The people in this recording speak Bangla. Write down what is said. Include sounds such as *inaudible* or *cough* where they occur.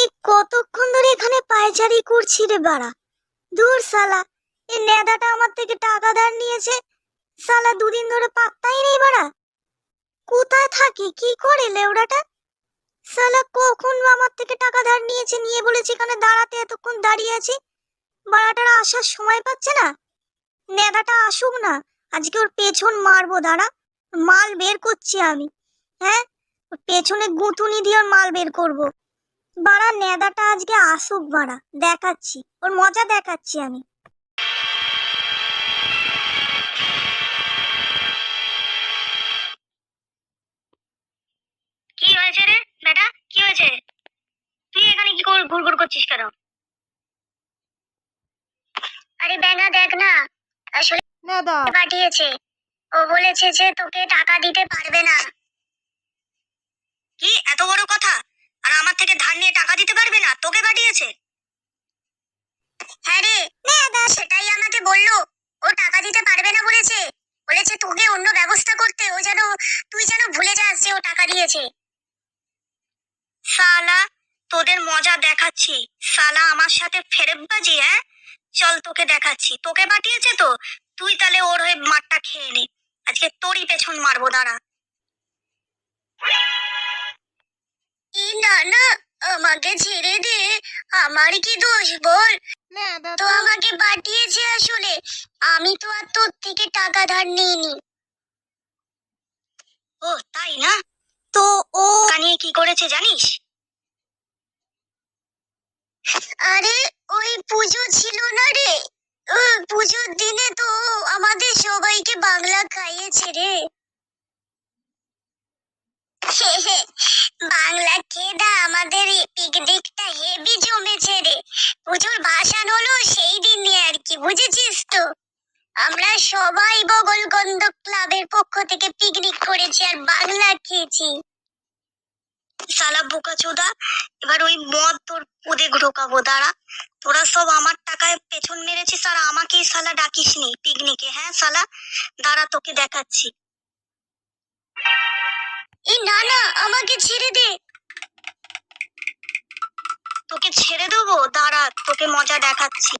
এই কতক্ষণ ধরে এখানে পায়চারি করছি রে বাড়া? দূর সালা এই নেদাটা আমার থেকে টাকা ধার নিয়েছে। সালা দুদিন ধরে পাত্তাই নেই বাড়া। কোথায় থাকে? কি করে লেওড়াটা? সালা কখন আমার থেকে টাকা ধার নিয়েছে নিয়ে বলেছে এখানে দাঁড়াতে, এতক্ষণ দাঁড়িয়ে আছি। বাড়াটারা আসার সময় পাচ্ছে না। নেদাটা আসুক না, আজকে ওর পেছন মারবো, দাঁড়া। মাল বের করছি আমি। হ্যাঁ? পেছনে গুঁতুনি দিয়ে ওর মাল বের করব। বাড়া নেদাটা আজকে আসুক বাড়া দেখাচ্ছি। ওর মজা দেখাচ্ছি আমি। কি হয়েছে রে বেটা কি হয়েছে? তুই এখানে কি করে ঘুরঘুর করছিস কেন? আরে ব্যাঙা দেখ না। আসলে নেদা। পাঠিয়েছে। ও বলেছে যে তোকে টাকা দিতে পারবে না। কি এত বড় কথা? আর আমার থেকে ধার নিয়ে টাকা দিতে পারবে না? তোকে পাঠিয়েছে। হ্যাঁ রে। সেটাই আমাকে বলল। ও টাকা দিতে পারবে না বলেছে। বলেছে তোকে অন্য ব্যবস্থা করতে। ও যেন তুই যেন ভুলে যাস যে ও টাকা দিয়েছে। সালা তোদের মজা দেখাচ্ছি। সালা আমার সাথে ফেরেববাজি হ্যাঁ? চল তোকে দেখাচ্ছি। তোকে পাঠিয়েছে তো? তুই তাহলে ওর হয়ে মাঠটা খেয়ে নে। আজকে তোরই পেছন মারবো দাঁড়া। আমাকে ছেড়ে দে আমার কি দোষ বল? তো আমাকে পাঠিয়েছে আসলে আমি তো আর তোর থেকে টাকা ধার নিইনি। ও তাই না? তো ও কানিয়ে কি করেছে জানিস? আরে ওই পুজো ছিল না রে। পুজোর দিনে তো আমাদের সবাইকে বাংলা খাইয়েছে রে *laughs* বাংলা খেদা আমাদের পিকনিকটা হেভি জমেছে রে পুজোর ভাসান হলো সেই আর কি, বুঝেছিস তো? আমরা সবাই ক্লাবের পক্ষ থেকে পিকনিক করেছি আর বাংলা খেয়েছি। বোকা চোদা, এবার ওই মদ তোর ওদের ঢোকাবো, দাঁড়া। তোরা সব আমার টাকায় পেছন মেরেছিস আর আমাকেই সালা ডাকিসনি পিকনিকে হ্যাঁ সালা দাঁড়া, তোকে দেখাচ্ছি। এই না না, আমাকে ছেড়ে দে তোকে ছেড়ে দেবো দাঁড়া তোকে মজা দেখাচ্ছি।